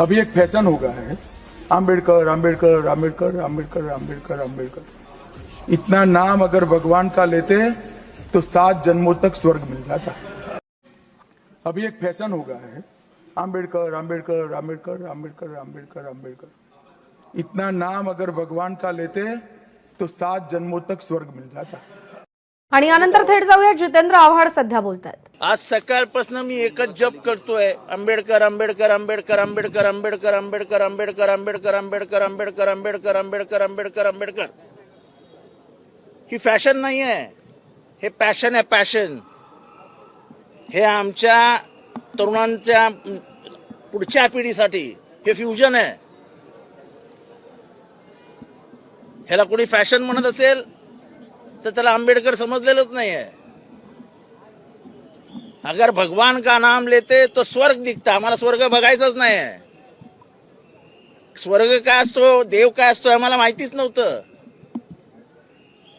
अभी एक फ़ैशन हो गया है। आम्बेडकर आम्बेडकर आम्बेडकर आम्बेडकर आम्बेडकर आम्बेडकर इतना नाम अगर भगवान का लेते तो सात जन्मों तक स्वर्ग मिल जाता। अभी एक फ़ैशन हो गया है। आम्बेडकर आम्बेडकर आम्बेडकर आम्बेडकर आम्बेडकर आम्बेडकर इतना नाम अगर भगवान का लेते तो सात जन्मों तक स्वर्ग मिल जाता। आणि यानंतर थेट जाऊया जितेंद्र आव्हाड सध्या बोलतात आज सकाळपासून मी एकच जप करतोय आंबेडकर आंबेडकर आंबेडकर आंबेडकर आंबेडकर आंबेडकर आंबेडकर आंबेडकर आंबेडकर आंबेडकर आंबेडकर आंबेडकर आंबेडकर आंबेडकर ही फॅशन नाही आहे हे पॅशन आहे पॅशन हे आमच्या तरुणांच्या पुढच्या पिढीसाठी हे फ्युजन आहे ह्याला कोणी फॅशन म्हणत असेल तर त्याला आंबेडकर समजलेलंच नाही आहे अगर भगवान का नाम लेते तो स्वर्ग दिखता आम्हाला स्वर्ग बघायचाच नाही आहे स्वर्ग काय असतो देव काय असतो आम्हाला माहितीच नव्हतं.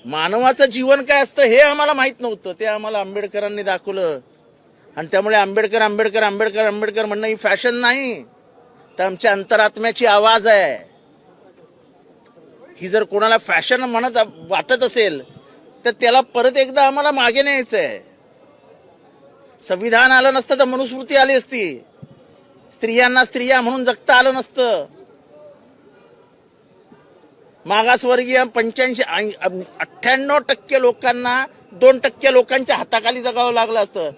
मानवाचं जीवन काय असतं हे आम्हाला माहीत नव्हतं. ते आम्हाला आंबेडकरांनी दाखवलं. आणि त्यामुळे आंबेडकर आंबेडकर आंबेडकर आंबेडकर म्हणणं ही फॅशन नाही. तर आमच्या अंतरात्म्याची आवाज आहे. ही जर कोणाला फॅशन म्हणत वाटत असेल तर त्याला परत एकदा आम्हाला मागे न्यायचं आहे संविधान आलं नसतं तर मनुस्मृती आली असती. स्त्रियांना स्त्रिया म्हणून जगता आलं नसतं. मागासवर्गीय पंच्याऐंशी अठ्ठ्याण्णव टक्के लोकांना दोन टक्के लोकांच्या हाताखाली जगावं लागलं असतं.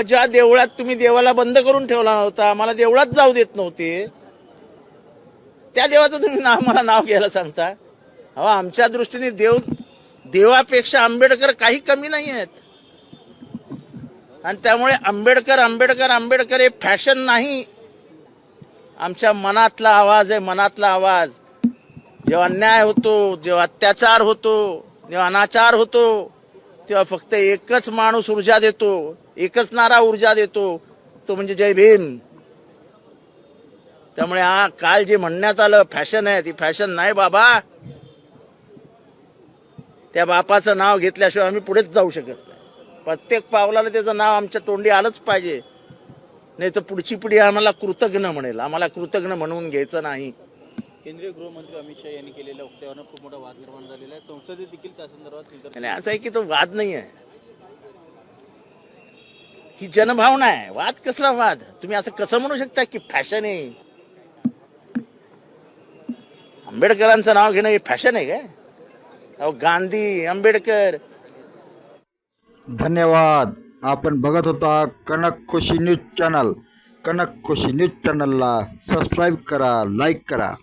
ज्या देवळात तुम्ही देवाला बंद करून ठेवला नव्हता आम्हाला देवळात जाऊ देत नव्हते. त्या देवाचं तुम्ही नाव मला नाव घ्यायला सांगता? अहो आमच्या दृष्टीने देव देवापेक्षा आंबेडकर काही कमी नाही आहेत. आणि त्यामुळे आंबेडकर आंबेडकर आंबेडकर हे फॅशन नाही. आमच्या मनातला आवाज आहे मनातला आवाज. जेव्हा अन्याय होतो जेव्हा अत्याचार होतो जेव्हा अनाचार होतो तेव्हा फक्त एकच माणूस ऊर्जा देतो एकच नारा ऊर्जा देतो तो म्हणजे जय भीम. त्यामुळे हा काल जे म्हणण्यात आलं फॅशन आहे ती फॅशन नाही बाबा. त्या बापाचं नाव घेतल्याशिवाय आम्ही पुढेच जाऊ शकत नाही. प्रत्येक पावलाला त्याचं नाव आमच्या तोंडी आलंच पाहिजे. नाही तर पुढची पिढी आम्हाला कृतज्ञ म्हणेल. आम्हाला कृतज्ञ म्हणून घ्यायचं नाही. केंद्रीय गृहमंत्री अमित शहा यांनी केलेल्या वक्तव्यानं खूप मोठा वाद निर्माण झालेला आहे. संसदेत देखील त्या संदर्भात आणि असं आहे की तो वाद नाही आहे ही जनभावना आहे. वाद कसला वाद? तुम्ही असं कसं म्हणू शकता की फॅशन आहे? आंबेडकरांचं नाव घेणं हे फॅशन आहे काय? अहो गांधी आंबेडकर. धन्यवाद. आपण बघत होता Kanak Khushi news channel. Kanak Khushi news चॅनलला सबस्क्राईब करा लाईक करा.